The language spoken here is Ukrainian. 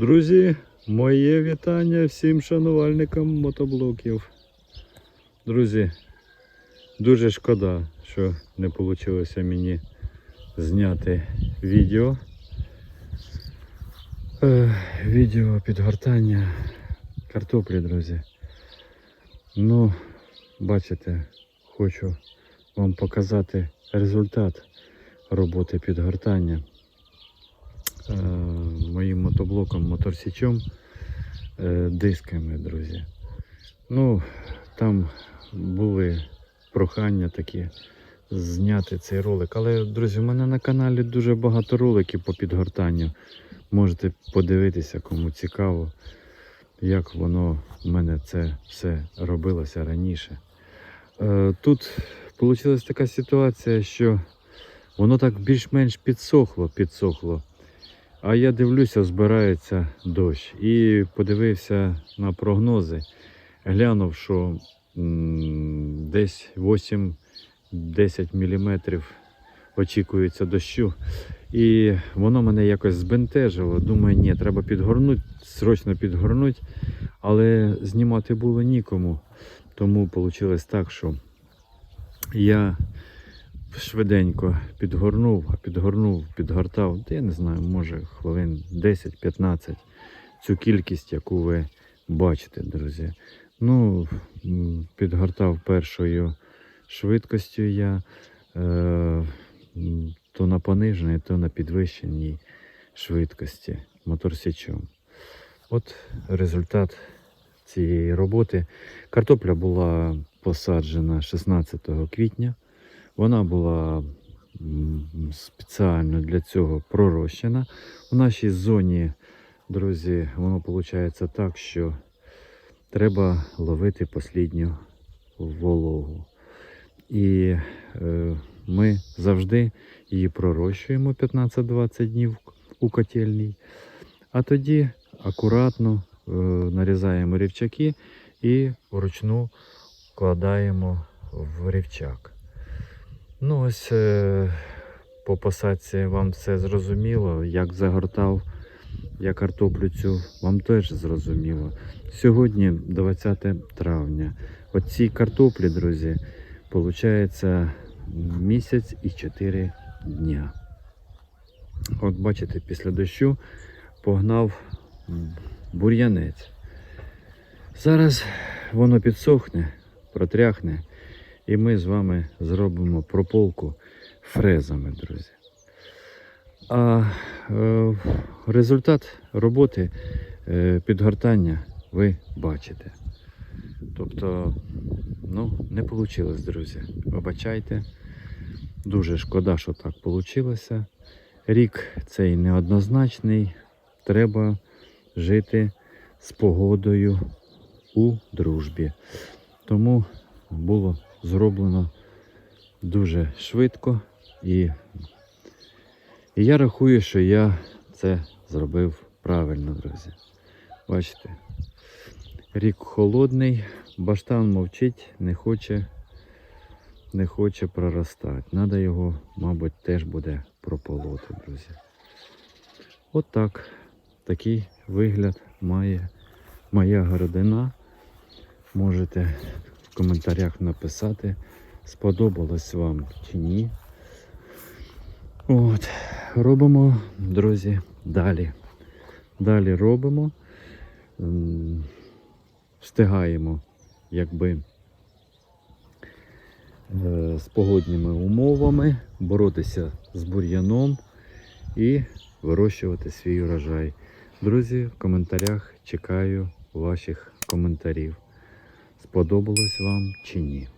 Друзі, моє вітання всім шанувальникам мотоблоків. Друзі, дуже шкода, що не вийшло мені зняти відео. Відео підгортання картоплі, друзі. Ну, бачите, хочу вам показати результат роботи підгортання моїм мотоблоком, моторсічом, е, дисками, друзі. Ну, там були прохання такі зняти цей ролик. Але, друзі, у мене на каналі дуже багато роликів по підгортанню. Можете подивитися, кому цікаво, як воно в мене це все робилося раніше. Е, Тут вийшла така ситуація, що воно так більш-менш підсохло, підсохло. А я дивлюся, збирається дощ. І подивився на прогнози. Глянув, що десь 8-10 мм очікується дощу. І воно мене якось збентежило. Думаю, ні, треба підгорнути, срочно підгорнути. Але знімати було нікому. Тому вийшло так, що я швиденько підгорнув, підгорнув, підгортав, я не знаю, може хвилин 10-15 цю кількість, яку ви бачите, друзі. Ну, підгортав першою швидкістю я е, то на пониженій, то на підвищеній швидкості моторсічом. От результат цієї роботи. Картопля була посаджена 16 квітня. Вона була спеціально для цього пророщена. У нашій зоні, друзі, воно виходить так, що треба ловити послідню вологу. І е, ми завжди її пророщуємо 15-20 днів у котельній. А тоді акуратно е, нарізаємо рівчаки і вручну вкладаємо в рівчак. Ну, ось е, по посадці вам все зрозуміло. Як загортав я картоплю цю, вам теж зрозуміло. Сьогодні 20 травня. Оці картоплі, друзі, виходить місяць і 4 дня. От бачите, після дощу погнав бур'янець. Зараз воно підсохне, протряхне, і ми з вами зробимо прополку фрезами, друзі. А е, результат роботи е, підгортання ви бачите. Тобто, ну, не вийшло, друзі. Вибачайте. Дуже шкода, що так вийшло. Рік цей неоднозначний. Треба жити з погодою у дружбі. Тому було зроблено дуже швидко і, і я рахую, що я це зробив правильно, друзі. Бачите, рік холодний, баштан мовчить, не хоче, не хоче проростати. Надо його, мабуть, теж буде прополоти, друзі. От так. Такий вигляд має моя городина. Можете в коментарях написати, сподобалось вам чи ні. От, робимо, друзі, далі. Далі робимо, встигаємо, якби е, з погодніми умовами боротися з бур'яном і вирощувати свій урожай. Друзі, в коментарях чекаю ваших коментарів. Сподобалось вам чи ні?